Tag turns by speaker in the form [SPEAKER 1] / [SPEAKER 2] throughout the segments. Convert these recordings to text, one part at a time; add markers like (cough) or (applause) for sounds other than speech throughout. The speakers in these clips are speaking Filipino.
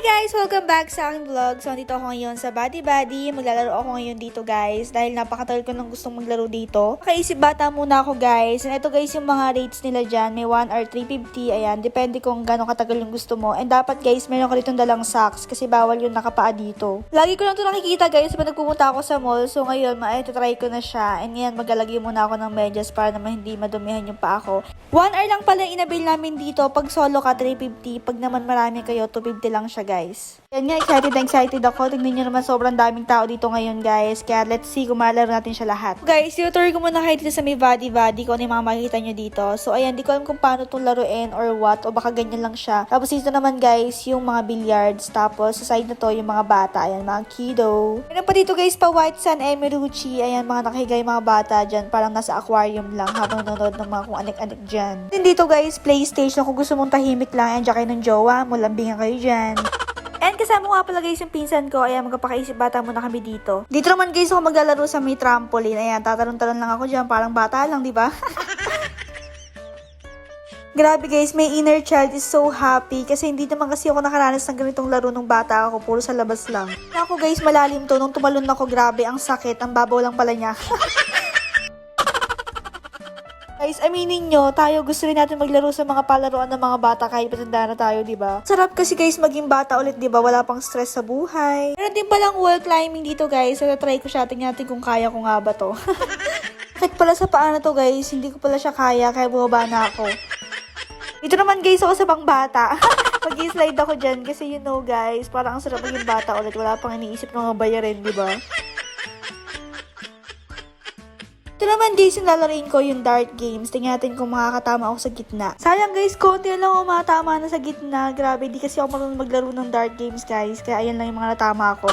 [SPEAKER 1] guys! Welcome back sa aking vlog. So, dito ako ngayon sa Body Body. Maglalaro ako ngayon dito, guys. Dahil napakatagal ko nang gustong maglaro dito. Kaisip bata muna ako, guys. And ito, guys, yung mga rates nila dyan. May 1 or 350. Ayan, depende kung gano'ng katagal yung gusto mo. And dapat, guys, meron ka ditong dalang socks kasi bawal yung nakapaa dito. Lagi ko lang ito nakikita, guys, pag nagpumunta ako sa mall. So, ngayon, ma-try ko na siya. And yan, maglalagay muna ako ng medyas para naman hindi madumihan yung paa ko. 1 hour lang pala inabil namin dito. Pag solo ka, 350. Pag naman marami kayo, 250 lang siya, guys. Yan nga, excited na excited ako. Tignan nyo naman, sobrang daming tao dito ngayon, guys. Kaya let's see kung natin siya lahat. Guys, tutor ko muna kayo dito sa may body body kung ano yung mga makikita nyo dito. So, ayan, di ko alam kung paano itong laruin or what. O baka ganyan lang siya. Tapos dito naman, guys, yung mga billiards. Tapos sa side na to, yung mga bata. Ayan, mga kiddo. Meron pa dito, guys, pa White Sun Emeruchi. Ayan, mga nakahiga yung mga bata dyan. Parang nasa aquarium lang habang nanonood ng mga kung anik-anik dyan. Then dito, guys, PlayStation. Kung gusto mong tahimik lang, ayan, dyan kayo ng jowa mo. Lambingan kayo dyan. And kasama ko nga pala guys yung pinsan ko. Ayan, magpapakaisip bata muna kami dito. Dito naman guys ako maglalaro sa may trampoline. Ayan, tatalon-talon lang ako dyan. Parang bata lang, di ba? (laughs) Grabe guys, my inner child is so happy kasi hindi naman kasi ako nakaranas ng ganitong laro nung bata ako, puro sa labas lang. Ako guys, malalim to. Nung tumalon ako, grabe, ang sakit. Ang babaw lang pala niya. (laughs) Guys, aminin nyo, tayo gusto rin natin maglaro sa mga palaruan ng mga bata kahit matanda na tayo, di ba? Sarap kasi guys maging bata ulit, di ba? Wala pang stress sa buhay. Meron din palang wall climbing dito guys, so try ko siya. Tingnan natin kung kaya ko nga ba to. (laughs) Sakit pala sa paa na to guys, hindi ko pala siya kaya, kaya bumaba na ako. Dito naman guys ako sa pang bata. (laughs) Mag-slide ako dyan kasi you know guys, parang ang sarap maging bata ulit. Wala pang iniisip ng mga bayarin, di ba? Ito naman guys, yung lalaroin ko yung dart games. Tingnan natin kung makakatama ako sa gitna. Sayang guys, konti lang ako makatama na sa gitna. Grabe, di kasi ako marunong maglaro ng dart games guys. Kaya ayan lang yung mga natama ko.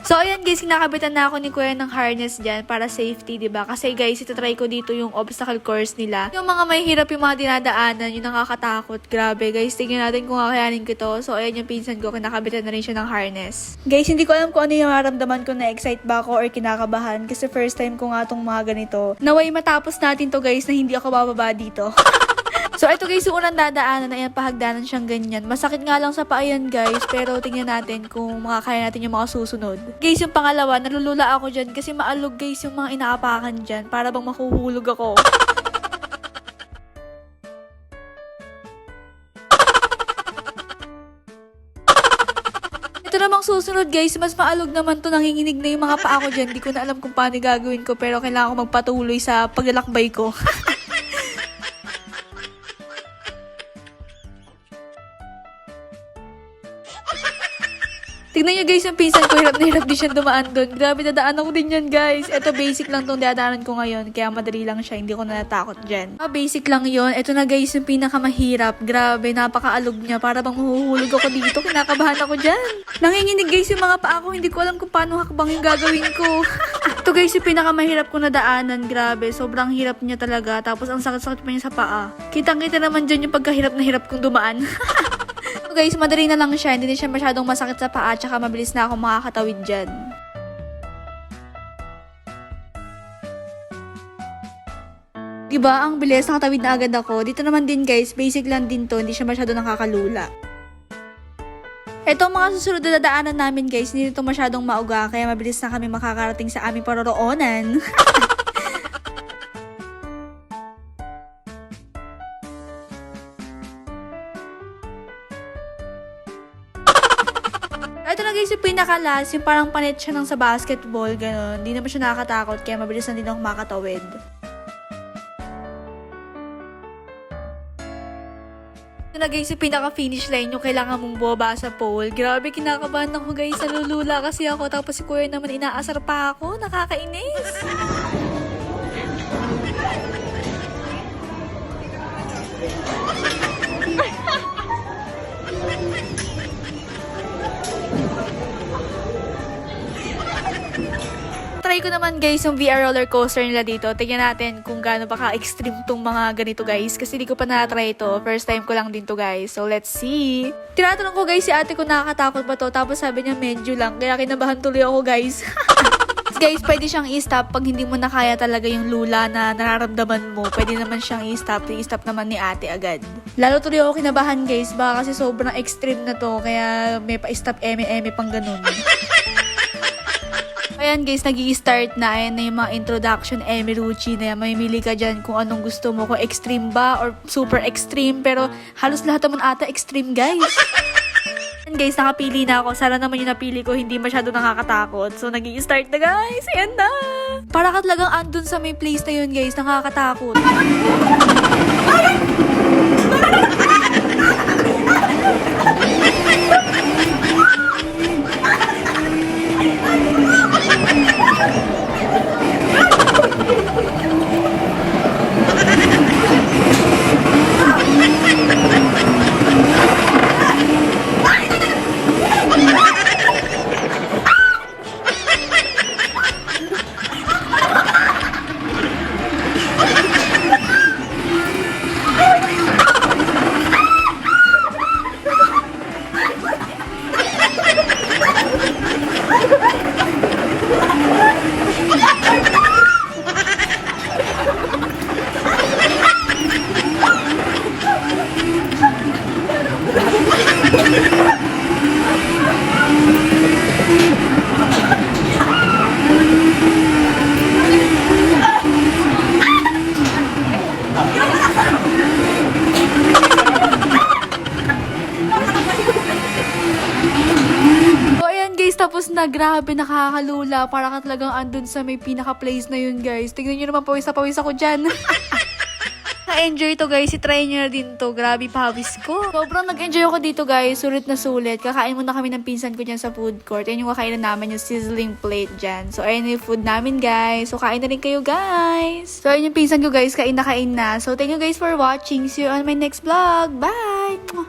[SPEAKER 1] So, ayan guys, kinakabitan na ako ni Kuya ng harness dyan para safety, ba? Kasi guys, itatry ko dito yung obstacle course nila. Yung mga may hirap yung mga dinadaanan, yung nakakatakot. Grabe, guys, tingnan natin kung kakayanin ko to. So, ayan yung pinsan ko, kinakabitan na rin siya ng harness. Guys, hindi ko alam kung ano yung maramdaman ko na excite ba ako or kinakabahan kasi first time ko nga tong mga ganito. Naway matapos natin to guys na hindi ako bababa dito. (laughs) So, ito guys, yung unang dadaanan na yan, pahagdanan siyang ganyan. Masakit nga lang sa paa yan, guys. Pero tingnan natin kung makakaya natin yung mga susunod. Guys, yung pangalawa, nalulula ako dyan kasi maalog guys yung mga inaapakan dyan. Para bang mahuhulog ako. Ito namang susunod guys, mas maalog naman to nanginginig na yung mga paa ko dyan. Di ko na alam kung paano gagawin ko pero kailangan ko magpatuloy sa paglalakbay ko. (laughs) Nyo guys, yung pinsan ko, hirap na hirap din siya dumaan doon. Grabe, dadaanan ko din yan guys. Ito, basic lang tong dadaanan ko ngayon. Kaya madali lang siya, hindi ko na natakot dyan. Ah, basic lang yon Ito na guys, yung pinakamahirap. Grabe, napakaalog niya. Para bang mahuhulog ako dito. Kinakabahan ako dyan. Nanginginig guys yung mga paa ko. Hindi ko alam kung paano hakbang yung gagawin ko. (laughs) Ito guys, yung pinakamahirap ko na daanan. Grabe, sobrang hirap niya talaga. Tapos ang sakit-sakit pa niya sa paa. Kitang-kita naman dyan yung pagkahirap na hirap kong dumaan. (laughs) Guys, madali na lang siya. Hindi na siya masyadong masakit sa paa. Tsaka mabilis na ako makakatawid dyan. Diba? Ang bilis. Nakatawid na agad ako. Dito naman din guys, basic lang din to. Hindi siya masyadong nakakalula. Ito ang mga susunod na dadaanan namin guys. Hindi ito masyadong mauga. Kaya mabilis na kami makakarating sa aming paroroonan. (laughs) Ito na guys yung pinaka-last, yung parang panit siya ng sa basketball, gano'n. Hindi naman siya nakakatakot, kaya mabilis na din ako makatawid. Ito na guys yung pinaka-finish line, yung kailangan mong boba sa pole. Grabe, kinakabahan ako guys, nalulula kasi ako. Tapos si kuya naman inaasar pa ako, nakakainis. (laughs) Try ko naman guys yung VR roller coaster nila dito. Tingnan natin kung gaano ba ka-extreme tong mga ganito guys. Kasi di ko pa na-try ito. First time ko lang din to guys. So let's see. Tinatanong ko guys si ate ko nakakatakot ba to. Tapos sabi niya medyo lang. Kaya kinabahan tuloy ako guys. (laughs) guys, pwede siyang i-stop pag hindi mo na kaya talaga yung lula na nararamdaman mo. Pwede naman siyang i-stop. I-stop naman ni ate agad. Lalo tuloy ako kinabahan guys. Baka kasi sobrang extreme na to. Kaya may pa-stop eme-eme pang ganun. (laughs) Ayan guys, nag start na. Ayan na yung mga introduction Emi Ruchi na yan. Mamimili ka dyan kung anong gusto mo. Kung extreme ba or super extreme. Pero halos lahat naman ata extreme guys. (laughs) Ayan guys, nakapili na ako. Sana naman yung napili ko hindi masyado nakakatakot. So, nag start na guys. Ayan na. Para ka talagang andun sa may place na yun guys. Nakakatakot. Tapos na, grabe, nakakalula. Para ka talagang andun sa may pinaka-place na yun, guys. Tignan nyo naman, pawis na pawis ako dyan. (laughs) Na-enjoy to guys, i-try nyo na din to. Grabe, pawis ko. Sobrang nag-enjoy ako dito guys, sulit na sulit. Kakain muna kami ng pinsan ko dyan sa food court. Yan yung kakainan namin, yung sizzling plate dyan. So, ayan yung food namin guys. So, kain na rin kayo guys. So, ayan yung pinsan ko guys, kain na kain na. So, thank you guys for watching. See you on my next vlog. Bye!